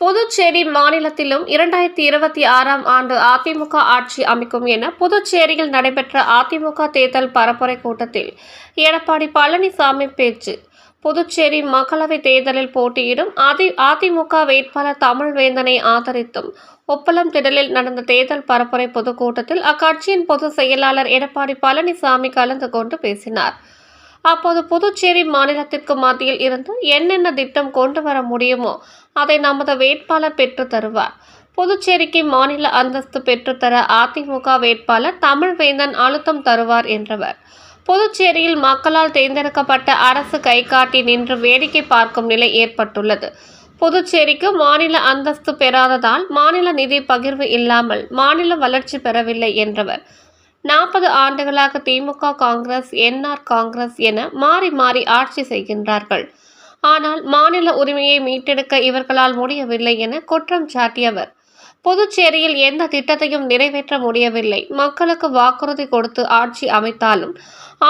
புதுச்சேரி மாநிலத்திலும் இரண்டாயிரத்தி இருபத்தி ஆறாம் ஆண்டு அதிமுக ஆட்சி அமைக்கும் என புதுச்சேரியில் நடைபெற்ற அதிமுக தேர்தல் பரப்புரை கூட்டத்தில் எடப்பாடி பழனிசாமி பேச்சு. புதுச்சேரி மக்களவைத் தேர்தலில் போட்டியிடும் அதி அதிமுக வேட்பாளர் தமிழ்வேந்தனை ஆதரித்தும் ஒப்பளம் திடலில் நடந்த தேர்தல் பரப்புரை பொதுக்கூட்டத்தில் அக்கட்சியின் பொதுச் செயலாளர் எடப்பாடி பழனிசாமி கலந்து கொண்டு பேசினார். அப்போது புதுச்சேரி மாநிலத்திற்கு மத்தியில் இருந்து என்னென்ன திட்டம் கொண்டு வர முடியுமோ அதை நமது வேட்பாளர் பெற்று தருவார். புதுச்சேரிக்கு மாநில அந்தஸ்து பெற்றுத்தர அதிமுக வேட்பாளர் தமிழ்வேந்தன் அழுத்தம் தருவார் என்றவர். புதுச்சேரியில் மக்களால் தேர்ந்தெடுக்கப்பட்ட அரசு கைகாட்டி நின்று வேடிக்கை பார்க்கும் நிலை ஏற்பட்டுள்ளது. புதுச்சேரிக்கு மாநில அந்தஸ்து பெறாததால் மாநில நிதி பகிர்வு இல்லாமல் மாநில வளர்ச்சி பெறவில்லை என்றவர். நாற்பது ஆண்டுகளாக திமுக காங்கிரஸ் என்ஆர் காங்கிரஸ் என மாறி மாறி ஆட்சி செய்கின்றார்கள். ஆனால் மாநில உரிமையை மீட்டெடுக்க இவர்களால் முடியவில்லை என குற்றம் சாட்டியவர். புதுச்சேரியில் எந்த திட்டத்தையும் நிறைவேற்ற முடியவில்லை. மக்களுக்கு வாக்குறுதி கொடுத்து ஆட்சி அமைத்தாலும்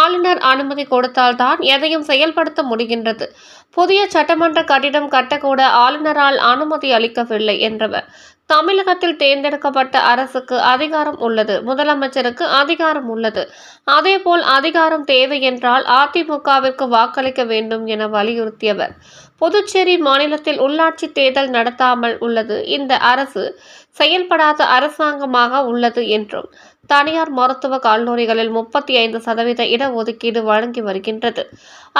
ஆளுநர் அனுமதி கொடுத்தால்தான் எதையும் செயல்படுத்த முடிகின்றது. புதிய சட்டமன்ற கட்டிடம் கட்டக்கூட ஆளுநரால் அனுமதி அளிக்கவில்லை என்றவர். தமிழகத்தில் தேர்ந்தெடுக்கப்பட்ட அரசுக்கு அதிகாரம் உள்ளது. முதலமைச்சருக்கு அதிகாரம் உள்ளது. அதேபோல் அதிகாரம் தேவை என்றால் அதிமுகவிற்கு வாக்களிக்க வேண்டும் என வலியுறுத்தியவர். புதுச்சேரி மாநிலத்தில் உள்ளாட்சி தேர்தல் நடத்தாமல் உள்ளது. இந்த அரசு செயல்படாத அரசாங்கமாக உள்ளது என்றும் தனியார் மருத்துவ கல்லூரிகளில் முப்பத்தி ஐந்து சதவீத இடஒதுக்கீடு வழங்கி வருகின்றது.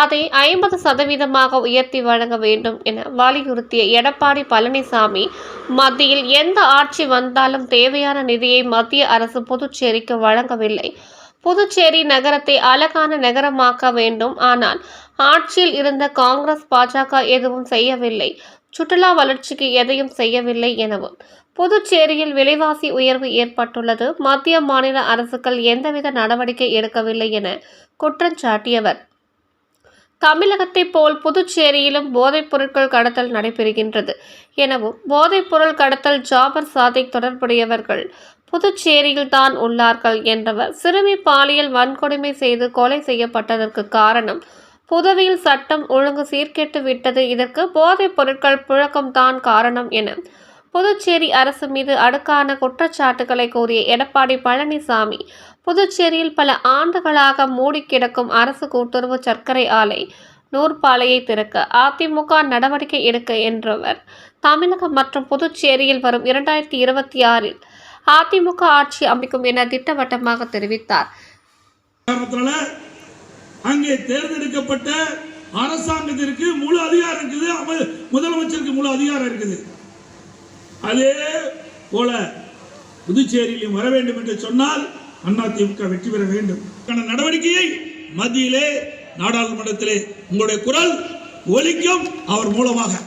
அதை ஐம்பது சதவீதமாக உயர்த்தி வழங்க வேண்டும் என வலியுறுத்திய எடப்பாடி பழனிசாமி மத்தியில் எந்த ஆட்சி வந்தாலும் தேவையான நிதியை மத்திய அரசு புதுச்சேரிக்கு வழங்கவில்லை. புதுச்சேரி நகரத்தை அழகான நகரமாக்க வேண்டும். ஆனால் ஆட்சியில் இருந்த காங்கிரஸ் பாஜக எதுவும் செய்யவில்லை. சுற்றுலா வளர்ச்சிக்கு எதையும் செய்யவில்லை எனவும். புதுச்சேரியில் விலைவாசி உயர்வு ஏற்பட்டுள்ளது. மத்திய மாநில அரசுகள் எந்தவித நடவடிக்கை எடுக்கவில்லை என குற்றஞ்சாட்டியவர் தமிழகத்தைப் போல் புதுச்சேரியிலும் போதைப் பொருட்கள் கடத்தல் நடைபெறுகின்றது எனவும் போதைப் பொருள் கடத்தல் ஜாபர் சாதிக் தொடர்புடையவர்கள் புதுச்சேரியில் தான் உள்ளார்கள் என்றவர். சிறுமி பாலியல் வன்கொடுமை செய்து கொலை செய்யப்பட்டதற்கு காரணம் புதுவையில் சட்டம் ஒழுங்கு சீர்கெட்டு விட்டது. இதற்கு போதைப் பொருட்கள் புழக்கம்தான் காரணம் என புதுச்சேரி அரசு மீது அடுக்கான குற்றச்சாட்டுகளை கூறிய எடப்பாடி பழனிசாமி புதுச்சேரியில் பல ஆண்டுகளாக மூடி கிடக்கும் அரசு கூட்டுறவு சர்க்கரை ஆலை நூற்பாலையை திறக்க அதிமுக நடவடிக்கை எடுக்க என்றவர். தமிழகம் மற்றும் புதுச்சேரியில் வரும் இரண்டாயிரத்தி இருபத்தி ஆறில் அதிமுக ஆட்சி அமைக்கும் என திட்டவட்டமாக தெரிவித்தார். அங்கே தேர்ந்தெடுக்கப்பட்ட அரசாங்கத்திற்கு முழு அதிகாரம் இருக்குது முதலமைச்சருக்கு முழு அதிகாரம் இருக்குது. அதே போல புதுச்சேரியிலும் வர வேண்டும் என்று சொன்னால் அதிமுக வெற்றி பெற வேண்டும். நடவடிக்கையை மத்தியிலே நாடாளுமன்றத்திலே உங்களுடைய குரல் ஒலிக்கும் அவர் மூலமாக.